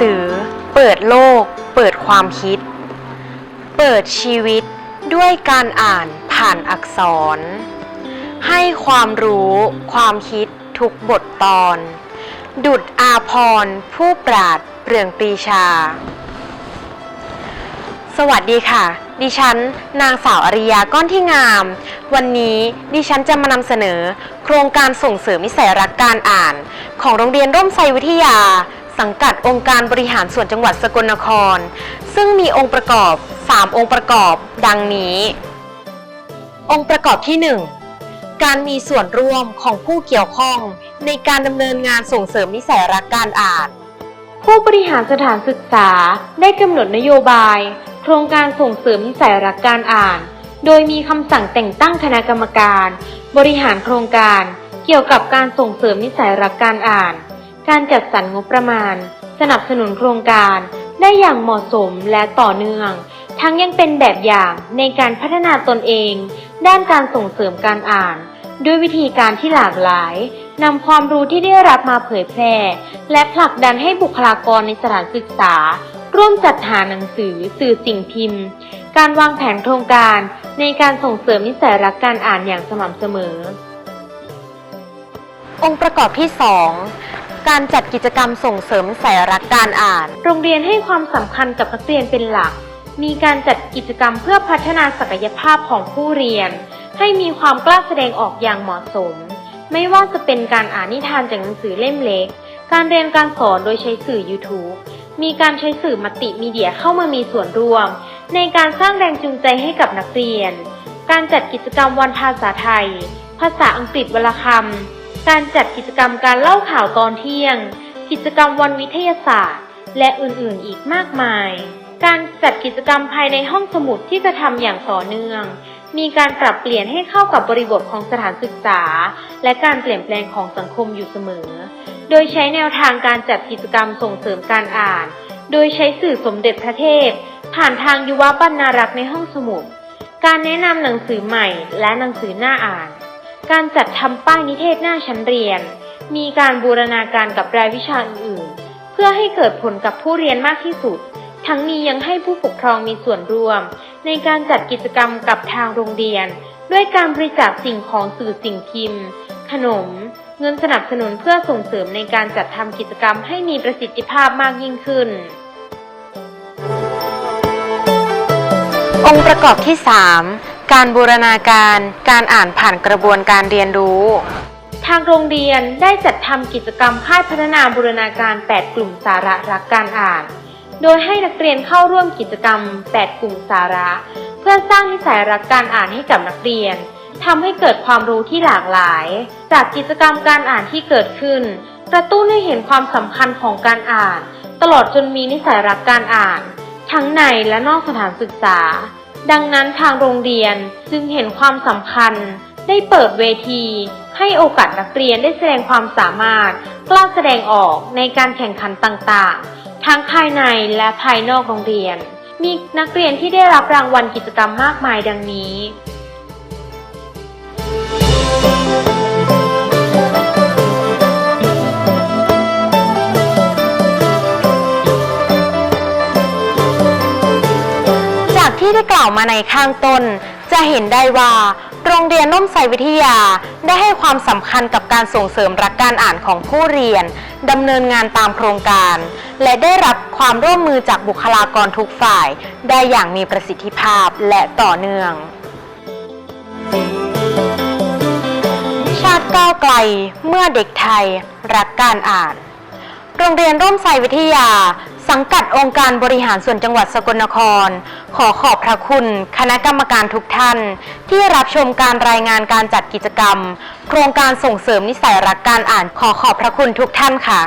สือ เปิดโลก เปิดความคิด เปิดชีวิตด้วยการอ่านผ่านอักษร ให้ความรู้ความคิดทุกบทตอน ดุดอาพรผู้ปราดเปลืองปรีชา สวัสดีค่ะ ดิฉัน นางสาวอริยาก้อนที่งาม วันนี้ดิฉันจะมานำเสนอ โครงการส่งเสริมนิสัยรักการอ่าน ของโรงเรียนร่มไทรวิทยา สังกัดองค์การบริหารส่วนจังหวัดสกลนคร ซึ่งมีองค์ประกอบ 3 องค์ประกอบ ดังนี้ องค์ประกอบที่ 1 การมีส่วนร่วมของผู้เกี่ยวข้องในการดำเนินงานส่งเสริมนิสัยรักการอ่าน ผู้บริหารสถานศึกษาได้กำหนดนโยบาย โครงการส่งเสริมนิสัยรักการอ่าน โดยมีคำสั่งแต่งตั้งคณะกรรมการ บริหารโครงการเกี่ยวกับการส่งเสริมนิสัยรักการอ่าน การจัดสรรงบประมาณ สนับสนุนโครงการได้อย่างเหมาะสมและต่อเนื่อง ทั้งยังเป็นแบบอย่างในการพัฒนาตนเอง ด้านการส่งเสริมการอ่าน ด้วยวิธีการที่หลากหลายนำความรู้ที่ได้รับมาเผยแพร่ และผลักดันให้บุคลากรในสถานศึกษา ร่วมจัดหาหนังสือสื่อสิ่งพิมพ์ การวางแผนโครงการในการส่งเสริมนิสัยรักการอ่านอย่างสม่ำเสมอ องค์ประกอบที่ 2 การจัดกิจกรรมส่งเสริมสัยรักการอ่าน โรงเรียนให้ความสำคัญกับนักเรียนเป็นหลัก มีการจัดกิจกรรมเพื่อพัฒนาศักยภาพของผู้เรียน ให้มีความกล้าแสดงออกอย่างเหมาะสม ไม่ว่าจะเป็นการอ่านนิทานจากหนังสือเล่มเล็ก การเรียนการสอนโดยใช้สื่อ YouTube มีการใช้สื่อมัลติมีเดียเข้ามามีส่วนร่วม ในการสร้างแรงจูงใจให้กับนักเรียน การจัดกิจกรรมวันภาษาไทย ภาษาอังกฤษวลคำ การจัดกิจกรรมการเล่าข่าวตอนเที่ยง กิจกรรมวันวิทยาศาสตร์ และอื่นๆอีกมากมาย การจัดกิจกรรมภายในห้องสมุดที่จะทำอย่างต่อเนื่อง มีการปรับเปลี่ยนให้เข้ากับบริบทของสถานศึกษา และการเปลี่ยนแปลงของสังคมอยู่เสมอ โดยใช้แนวทางการจัดกิจกรรมส่งเสริมการอ่าน โดยใช้สื่อสมเด็จพระเทพ ผ่านทางยุวบรรณารักษ์ในห้องสมุด การแนะนำหนังสือใหม่และหนังสือหน้าอ่าน การจัดทำป้ายนิเทศหน้าชั้นเรียน มีการบูรณาการกับรายวิชาอื่นๆ เพื่อให้เกิดผลกับผู้เรียนมากที่สุด ทั้งนี้ยังให้ผู้ปกครองมีส่วนร่วม ในการจัดกิจกรรมกับทางโรงเรียน ด้วยการบริจาคสิ่งของสื่อสิ่งพิมพ์ ขนม เงินสนับสนุนเพื่อส่งเสริมในการจัดทำกิจกรรมให้มีประสิทธิภาพมากยิ่งขึ้น องค์ประกอบที่ 3 การบูรณาการ การอ่านผ่านกระบวนการเรียนรู้ ทางโรงเรียนได้จัดทำกิจกรรมค่ายพัฒนาบูรณาการ 8 กลุ่มสาระรักการอ่าน โดยให้นักเรียนเข้าร่วมกิจกรรม 8 กลุ่มสาระ เพื่อสร้างนิสัยรักการอ่านให้กับนักเรียนทำให้เกิดความรู้ที่หลากหลาย จากกิจกรรมการอ่านที่เกิดขึ้น กระตุ้นให้เห็นความสำคัญของการอ่าน ตลอดจนมีนิสัยรักการอ่าน ทั้งในและนอกสถานศึกษา ดังนั้นทางโรงเรียนจึงเห็นความสำคัญได้เปิดเวที ให้โอกาสนักเรียนได้แสดงความสามารถ กล้าแสดงออกในการแข่งขันต่างๆ ทั้งภายในและภายนอกโรงเรียน มีนักเรียนที่ได้รับรางวัลกิจกรรมมากมายดังนี้ ที่ได้กล่าวมาในข้างต้น จะเห็นได้ว่า โรงเรียนร่มไทรวิทยา ได้ให้ความสำคัญกับการส่งเสริมรักการอ่านของผู้เรียนดำเนินงานตามโครงการ และได้รับความร่วมมือจากบุคลากรทุกฝ่าย ได้อย่างมีประสิทธิภาพและต่อเนื่อง ชาติก้าวไกลเมื่อเด็กไทยรักการอ่านโรงเรียนร่มไทรวิทยา สังกัดองค์การบริหารส่วนจังหวัดสกลนคร ขอขอบพระคุณ คณะกรรมการทุกท่าน ที่รับชมการรายงานการจัดกิจกรรม โครงการส่งเสริมนิสัยรักการอ่านขอขอบพระคุณทุกท่านค่ะ